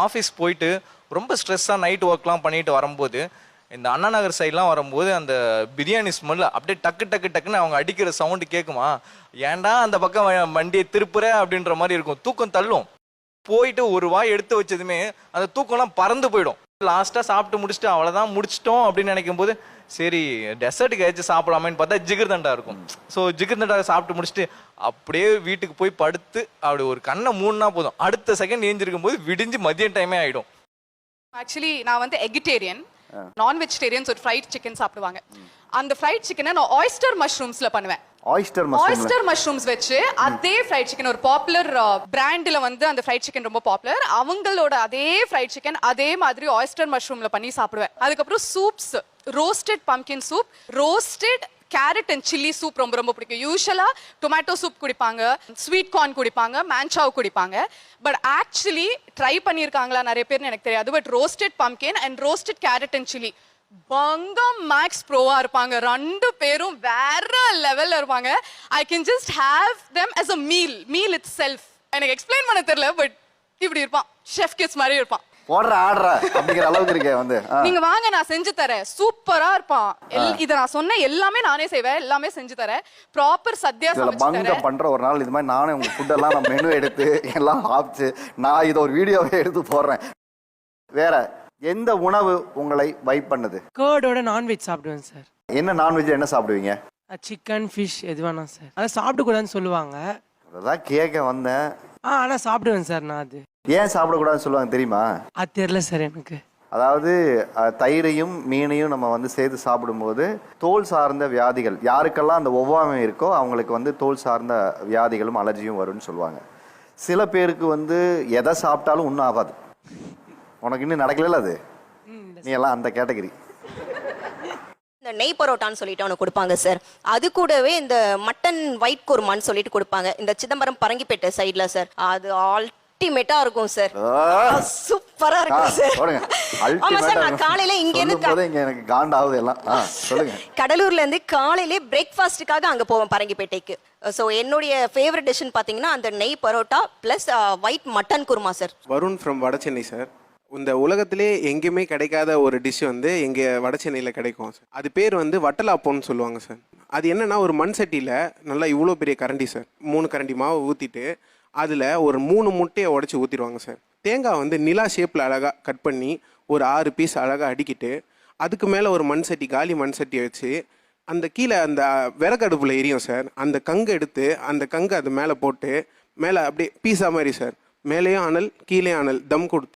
Office போயிட்டு ரொம்ப ஸ்ட்ரெஸ்ஸாக நைட் ஒர்க்லாம் பண்ணிட்டு வரும்போது இந்த அண்ணா நகர் சைட்லாம் வரும்போது அந்த பிரியாணி ஸ்மெல் அப்படியே டக்கு டக்கு டக்குன்னு அவங்க அடிக்கிற சவுண்டு கேட்குமா ஏன்டா அந்த பக்கம் வண்டியை திருப்புற அப்படின்ற மாதிரி இருக்கும். தூக்கம் தள்ளும். போயிட்டு ஒரு வாய் எடுத்து வச்சதுமே அந்த தூக்கம்லாம் பறந்து போயிடும். லாஸ்ட்டாக சாப்பிட்டு முடிச்சுட்டு அவ்வளோதான் முடிச்சிட்டோம் அப்படின்னு நினைக்கும் போது சரி டெசர்ட்டுக்கு ஏதாச்சும் சாப்பிடலாமேன்னு பார்த்தா ஜிகிர்தண்டா இருக்கும். ஸோ ஜிகிர்தண்டா சாப்பிட்டு முடிச்சுட்டு அப்படியே வீட்டுக்கு போய் படுத்து அப்படி ஒரு கண்ணை மூணுனா போதும். அடுத்த செகண்ட் ஏஞ்சிருக்கும் போது விடிஞ்சு மதியம் டைமே ஆகிடும் ஆக்சுவலி நான் வந்து எகிட்டேரியன் நான் வெஜிடேரியன்ஸ் ஒரு ஃப்ரைட் சிக்கன் சாப்பிடுவாங்க. அந்த ஃப்ரைட் சிக்கனை நான் ஆயிஸ்டர் மஷ்ரூம்ஸ்ல பண்ணுவேன். ஆயிஸ்டர் ஆயிஸ்டர் மஷ்ரூம்ஸ் வச்சு அதே ஃப்ரைட் சிக்கன் ஒரு பாப்புலர் பிராண்டில் வந்து அந்த ஃப்ரைட் சிக்கன் ரொம்ப பாப்புலர் அவங்களோட அதே ஃப்ரைட் சிக்கன் அதே மாதிரி ஆயிஸ்டர் மஷ்ரூம்ல பண்ணி சாப்பிடுவேன். அதுக்கப்புறம் soups roasted pumpkin soup roasted carrot and chilli soup ரொம்ப ரொம்ப பிடிக்கும். யூஸ்வலாக டொமேட்டோ சூப் குடிப்பாங்க ஸ்வீட் கார்ன் குடிப்பாங்க மேன்சாவ் குடிப்பாங்க. பட் ஆக்சுவலி ட்ரை பண்ணியிருக்காங்களா நிறைய பேர்னு எனக்கு தெரியாது. But roasted pumpkin and roasted carrot and chilli பங்கம் மேக்ஸ் ப்ரோவா இருப்பாங்க. ரெண்டு பேரும் வேற லெவல்ல இருப்பாங்க. I can just have them as a meal meal itself எனக்கு எக்ஸ்பிளைன் பண்ண தெரியல பட் இப்படி இருப்பான். ஷெஃப் கிட்ஸ் மாதிரி இருப்பான். போடுற ஆடுற அப்படிங்கிற அளவுக்கு இருக்கே வந்து. நீங்க வாங்க நான் செஞ்சு தரேன். சூப்பரா இருப்பான். இத நான் சொன்ன எல்லாமே நானே செய்வேன். எல்லாமே செஞ்சு தரேன். ப்ராப்பர் சத்யா பங்க பண்ற ஒரு நாள் இது மாதிரி நானே உங்க ஃபுட்டெல்லாம் நான் மெனு எடுத்து எல்லாம் ஆப்பிச்சு நான் இதை ஒரு வீடியோவே எடுத்து போடுறேன். வேற எந்த உணவு உங்களை வைப் பண்ணுது? கேர்டோட நான்வெஜ் சாப்பிடுவேன் சார் என்ன நான்வெஜ் என்ன சாப்பிடுவீங்க? சிக்கன் ஃபிஷ் எது வேணாம் சார் அதை சாப்பிடக்கூடாதுன்னு சொல்லுவாங்க. அதான் கேட்க வந்தேன். ஆ ஆனால் சாப்பிடுவேன் சார் நான் அது. ஏன் சாப்பிடக்கூடாதுன்னு சொல்லுவாங்க தெரியுமா? அது தெரில சார் எனக்கு. அதாவது அஹ், தயிரையும் மீனையும் நம்ம வந்து சேர்த்து சாப்பிடும்போது தோல் சார்ந்த வியாதிகள் யாருக்கெல்லாம் அந்த ஒவ்வாமை இருக்கோ அவங்களுக்கு வந்து தோல் சார்ந்த வியாதிகளும் அலர்ஜியும் வரும்னு சொல்லுவாங்க. சில பேருக்கு வந்து எதை சாப்பிட்டாலும் ஒன்றும் ஆகாது உனக்கு இன்னும் நடக்கல அது? நீ எல்லாம் அந்த கேட்டகரி. இந்த நெய் பரோட்டான்னு சொல்லிட்டு ஒன்று கொடுப்பாங்க சார் அது கூடவே இந்த மட்டன் ஒயிட் குருமான்னு சொல்லிட்டு கொடுப்பாங்க. இந்த சிதம்பரம் பரங்கிப்பேட்டை சைடில் சார் அது அல்டிமேட்டா இருக்கும் சார் சூப்பரா இருக்கும் சார் ஆமா சார் நான் காலையில இங்க இருந்து இங்க எனக்கு காண்டாகுது எல்லாம். சொல்லுங்க. கடலூர்ல இருந்து காலையிலே பிரேக்ஃபாஸ்ட்டுக்காக அங்க போவேன் பரங்கிப்பேட்டைக்கு. ஸோ என்னுடைய ஃபேவரட் டிஷ்னு பார்த்தீங்கன்னா அந்த நெய் parotta plus white mutton kurma sir Varun from Vadachennai sir இந்த உலகத்திலே எங்கேயுமே கிடைக்காத ஒரு டிஷ் வந்து எங்கே வடசென்னையில் கிடைக்கும் சார் அது பேர் வந்து வட்டலாப்போன்னு சொல்லுவாங்க சார் அது என்னென்னா ஒரு மண் சட்டியில் நல்லா இவ்வளோ பெரிய கரண்டி சார் மூணு கரண்டி மாவு ஊற்றிட்டு அதில் ஒரு மூணு முட்டையை உடச்சி ஊற்றிடுவாங்க சார் தேங்காய் வந்து நிலா ஷேப்பில் அழகாக கட் பண்ணி ஒரு ஆறு பீஸ் அழகாக அடிக்கிட்டு அதுக்கு மேலே ஒரு மண் சட்டி காலி மண் சட்டியை வச்சு அந்த கீழே அந்த விறகடுப்பில் எரியும் சார் அந்த கங்கு எடுத்து அந்த கங்கு அது மேலே போட்டு மேலே அப்படியே பீஸா மாதிரி சார் மேலேயும் அனல் கீழே அனல் தம் கொடுத்து